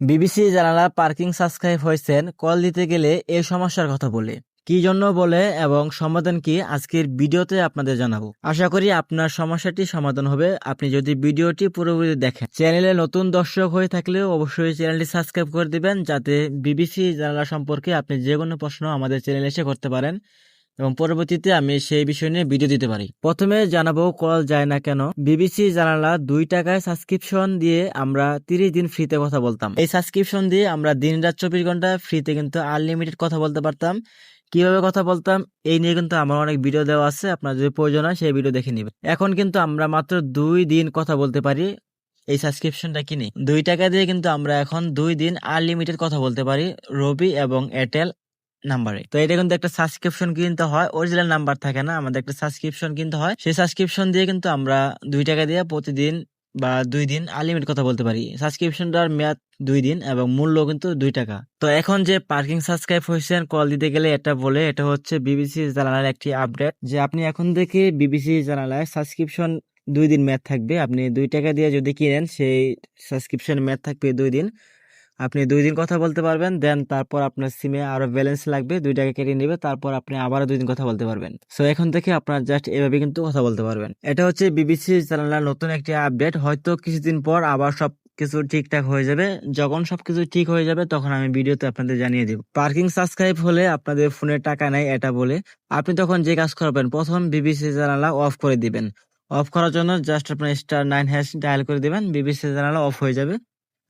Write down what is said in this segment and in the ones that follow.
BBC জানালা parking subscribe হয়েছেন, call দিতে গেলে এই সমস্যার কথা বলে। কি জন্য বলে এবং সমাধান কি আজকের ভিডিওতে আপনাদের জানাব। আশা করি আপনার সমস্যাটি সমাধান হবে। আপনি যদি ভিডিওটি পুরোপুরি দেখেন, চ্যানেলে নতুন দর্শক হয়ে থাকলে অবশ্যই চ্যানেলটি সাবস্ক্রাইব করে দিবেন, যাতে বিবিসি জানালা সম্পর্কে আপনি যে কোনো প্রশ্ন আমাদের চ্যানেলে এসে করতে পারেন। এবং পরবর্তীতে আমি সেই বিষয় নিয়ে ভিডিও দিতে পারি। প্রথমে জানাব কল যায় না কেন। বিবিসি জানালা দুই টাকায় সাবস্ক্রিপশন দিয়ে আমরা তিরিশ দিন ফ্রিতে কথা বলতাম। এই সাবস্ক্রিপশন দিয়ে আমরা দিন রাত চব্বিশ ঘণ্টা ফ্রিতে কিন্তু আনলিমিটেড কথা বলতে পারতাম। কীভাবে কথা বলতাম? এই নিয়ে কিন্তু আমার অনেক ভিডিও দেওয়া আছে। আপনার যদি প্রয়োজন হয় সেই ভিডিও দেখে নিবেন। এখন কিন্তু আমরা মাত্র দুই দিন কথা বলতে পারি। এই সাবস্ক্রিপশনটা কিনে। দুই টাকা দিয়ে কিন্তু আমরা এখন দুই দিন আনলিমিটেড কথা বলতে পারি। রবি এবং এয়ারটেল নাম্বারে তো এটা কিন্তু একটা সাবস্ক্রিপশন কিনতে হয় অরিজিনাল নাম্বার থাকে না, আমাদের একটা সাবস্ক্রিপশন কিনতে হয়। সেই সাবস্ক্রিপশন দিয়ে কিন্তু আমরা দুই টাকা দিয়ে প্রতিদিন বা দুই দিন আনলিমিট কথা বলতে পারি। সাবস্ক্রিপশনটার মেয়াদ দুই দিন এবং মূল্য কিন্তু দুই টাকা। তো এখন যে পার্কিং সাবস্ক্রাইব হয়েছেন কল দিতে গেলে এটা বলে, এটা হচ্ছে বিবিসি জানালার একটি আপডেট যে আপনি এখন থেকে বিবিসি জানালায় সাবস্ক্রিপশন দুই দিন মেয়াদ থাকবে। আপনি দুই টাকা দিয়ে যদি কিনেন, সেই সাবস্ক্রিপশন মেয়াদ থাকবে দুই দিন। আপনি দুই দিন কথা বলতে পারবেন, দেন তারপর আপনার সিমে আরও ব্যালেন্স লাগবে, দুই টাকা কেটে নেবে, তারপর আপনি আবারও দুই দিন কথা বলতে পারবেন। সো এখন থেকে আপনার জাস্ট এভাবে কিন্তু কথা বলতে পারবেন। এটা হচ্ছে বিবিসি চ্যানেলের নতুন একটি আপডেট হয়তো কিছুদিন পর আবার সব কিছু ঠিকঠাক হয়ে যাবে। যখন সবকিছু ঠিক হয়ে যাবে, তখন আমি ভিডিওতে আপনাদের জানিয়ে দিব। পার্কিং সাবস্ক্রাইব হলে আপনাদের ফোনে টাকা নেই এটা বলে। আপনি তখন যে কাজ করবেন, প্রথম বিবিসি জানালা অফ করে দিবেন। অফ করার জন্য জাস্ট আপনার স্টার নাইন হ্যাশ ডায়াল করে দিবেন। বিবিসি জানালা অফ হয়ে যাবে।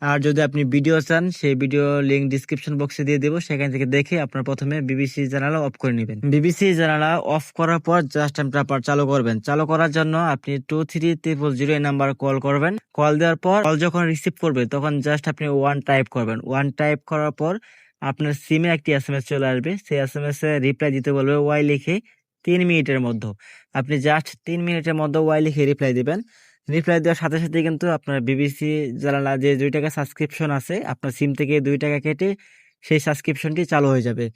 আর যদি আপনি ভিডিও চান, সেই ভিডিও লিঙ্ক ডিসক্রিপশন বক্সে দিয়ে দেবো। সেখান থেকে দেখে আপনার প্রথমে বিবিসি জানালা অফ করে নেবেন। বিবিসি জানালা অফ করার পর জাস্ট আপনার চালু করবেন। চালু করার জন্য আপনি টু থ্রি ট্রিপল জিরো এই নাম্বার কল করবেন। কল দেওয়ার পর কল যখন রিসিভ করবে, তখন জাস্ট আপনি ওয়ান টাইপ করবেন। ওয়ান টাইপ করার পর আপনার সিমে একটি এস এম এস চলে আসবে। সেই এস এম এস এ রিপ্লাই দিতে বলবে ওয়াই লিখে তিন মিনিটের মধ্যে। আপনি জাস্ট তিন মিনিটের মধ্যে ওয়াই লিখে রিপ্লাই দিবেন। রিপ্লাই দেওয়ার সাথে সাথে কিন্তু আপনার বিবিসি জানালা যে দুই টাকা সাবস্ক্রিপশন আছে, আপনার সিম থেকে দুই টাকা কেটে সেই সাবস্ক্রিপশনটি চালু হয়ে যাবে।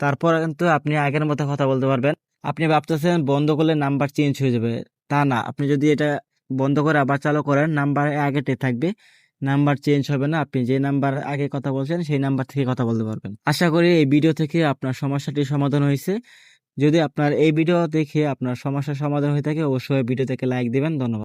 তারপর কিন্তু আপনি আগের মতো কথা বলতে পারবেন। আপনি ভাবতেছেন বন্ধ করলে নাম্বার চেঞ্জ হয়ে যাবে। তা না, আপনি যদি এটা বন্ধ করে আবার চালু করেন, নাম্বার আগেতে থাকবে। নাম্বার চেঞ্জ হবে না, আপনি যে নাম্বার আগে কথা বলছেন, সেই নাম্বার থেকে কথা বলতে পারবেন। আশা করি এই ভিডিও থেকে আপনার সমস্যাটি সমাধান হয়েছে। যদি আপনার এই ভিডিও দেখে আপনার সমস্যার সমাধান হয়ে থাকে, অবশ্যই ভিডিও থেকে লাইক দিবেন। ধন্যবাদ।